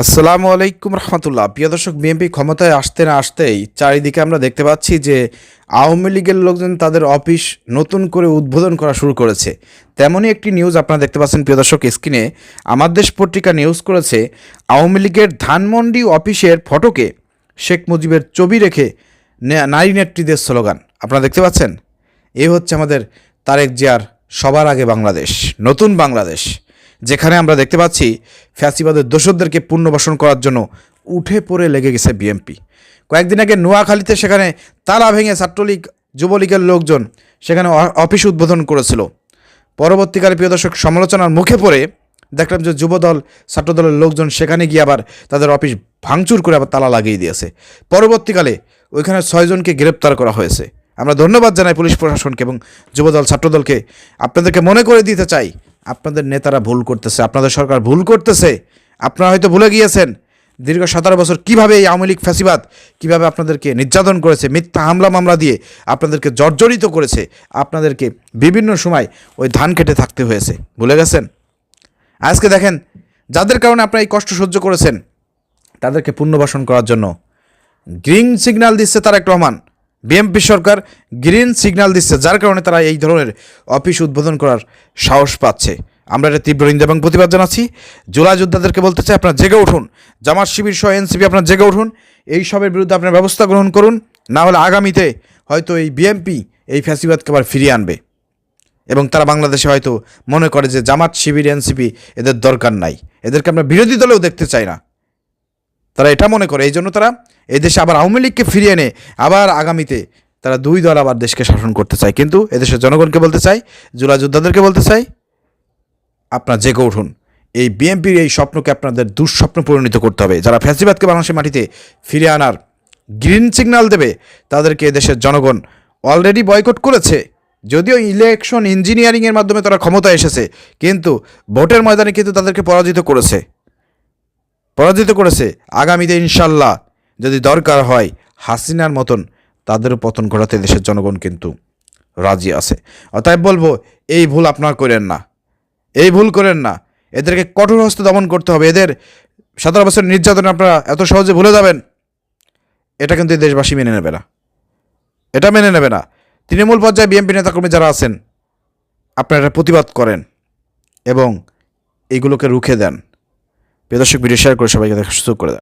আসসালামু আলাইকুম রহমতুল্লাহ। প্রিয় দর্শক, বিএনপি ক্ষমতায় আসতে না আসতেই চারিদিকে আমরা দেখতে পাচ্ছি যে আওয়ামী লীগের লোকজন তাদের অফিস নতুন করে উদ্বোধন করা শুরু করেছে। তেমনই একটি নিউজ আপনারা দেখতে পাচ্ছেন, প্রিয় দর্শক, স্ক্রিনে। আমার দেশ পত্রিকা নিউজ করেছে, আওয়ামী লীগের ধানমন্ডি অফিসের ফটোকে শেখ মুজিবের ছবি রেখে নারী নেত্রীদের স্লোগান। আপনারা দেখতে পাচ্ছেন? এই হচ্ছে আমাদের তারেক জিয়ার সবার আগে বাংলাদেশ, নতুন বাংলাদেশ। যেখানে আমরা দেখতে পাচ্ছি ফ্যাসিবাদের দোষরদেরকে পুনর্বাসন করার জন্য উঠে পড়ে লেগে গেছে বিএমপি কয়েকদিন আগে নোয়াখালীতে সেখানে তালা ভেঙে ছাত্রলীগ, যুবলীগের লোকজন সেখানে অফিস উদ্বোধন করেছিল। পরবর্তীকালে প্রিয় দর্শক, সমালোচনার মুখে পড়ে দেখলাম যে যুবদল, ছাত্রদলের লোকজন সেখানে গিয়ে আবার তাদের অফিস ভাঙচুর করে আবার তালা লাগিয়ে দিয়েছে। পরবর্তীকালে ওইখানে ছয়জনকে গ্রেপ্তার করা হয়েছে। আমরা ধন্যবাদ জানাই পুলিশ প্রশাসনকে এবং যুবদল, ছাত্রদলকে। আপনাদেরকে মনে করে দিতে চাই আপনাদের নেতারা ভুল করতেছে, আপনাদের সরকার ভুল করতেছে, আপনারা হয়তো ভুলে গিয়েছেন দীর্ঘ সতেরো বছর কীভাবে এই আওয়ামী লীগ ফ্যাসিবাদ কীভাবে আপনাদেরকে নির্যাতন করেছে, মিথ্যা হামলা মামলা দিয়ে আপনাদেরকে জর্জরিত করেছে, আপনাদেরকে বিভিন্ন সময় ওই ধান কেটে থাকতে হয়েছে। ভুলে গেছেন? আজকে দেখেন, যাদের কারণে আপনারা এই কষ্ট সহ্য করেছেন, তাদেরকে পুনর্বাসন করার জন্য গ্রিন সিগন্যাল দিচ্ছে তারেক রহমান। বিএমপি সরকার গ্রিন সিগন্যাল দিচ্ছে, যার কারণে তারা এই ধরনের অফিস উদ্বোধন করার সাহস পাচ্ছে। আমরা এটা তীব্র নিন্দা এবং প্রতিবাদ জানাচ্ছি। জোলা যোদ্ধাদেরকে বলতে চাই, আপনারা জেগে উঠুন। জামাত শিবির, সহ এনসিপি, আপনারা জেগে উঠুন। এই সবের বিরুদ্ধে আপনার ব্যবস্থা গ্রহণ করুন। না হলে আগামীতে হয়তো এই বিএমপি এই ফ্যাসিবাদকে আবার ফিরিয়ে আনবে। এবং তারা বাংলাদেশে হয়তো মনে করে যে জামাত শিবির, এনসিপি এদের দরকার নাই। এদেরকে আমরা বিরোধী দলেও দেখতে চাই না। তারা এটা মনে করে এই জন্য তারা এদেশে আবার আওয়ামী লীগকে ফিরিয়ে এনে আবার আগামীতে তারা দুই দল আবার দেশকে শাসন করতে চায়। কিন্তু এদেশের জনগণকে বলতে চাই, জুলা যোদ্ধাদেরকে বলতে চাই, আপনারা জেগে উঠুন। এই বিএনপির এই স্বপ্নকে আপনাদের দুঃস্বপ্ন পরিণত করতে হবে। যারা ফ্যাসিবাদকে বাংলাদেশের মাটিতে ফিরে আনার গ্রিন সিগন্যাল দেবে, তাদেরকে দেশের জনগণ অলরেডি বয়কট করেছে। যদিও ইলেকশন ইঞ্জিনিয়ারিংয়ের মাধ্যমে তারা ক্ষমতা এসেছে, কিন্তু ভোটের ময়দানে কিন্তু তাদেরকে পরাজিত করেছে। পরাজিত করেছে। আগামীতে ইনশাল্লাহ যদি দরকার হয় হাসিনার মতন, তাদেরও পতন ঘটাতে দেশের জনগণ কিন্তু রাজি আছে। অতএব বলব, এই ভুল আপনারা করেন না। এই ভুল করেন না। এদেরকে কঠোর হস্তে দমন করতে হবে। এদের সতেরো বছর নির্যাতন আপনারা এত সহজে ভুলে যাবেন, এটা কিন্তু দেশবাসী মেনে নেবে না। এটা মেনে নেবে না। তৃণমূল পর্যায়ে বিএনপি নেতাকর্মী যারা আছেন, আপনারা প্রতিবাদ করেন এবং এইগুলোকে রুখে দেন। প্রিয় দর্শক ভিডিও শেয়ার করে সবাইকে দেখা সুযোগ করে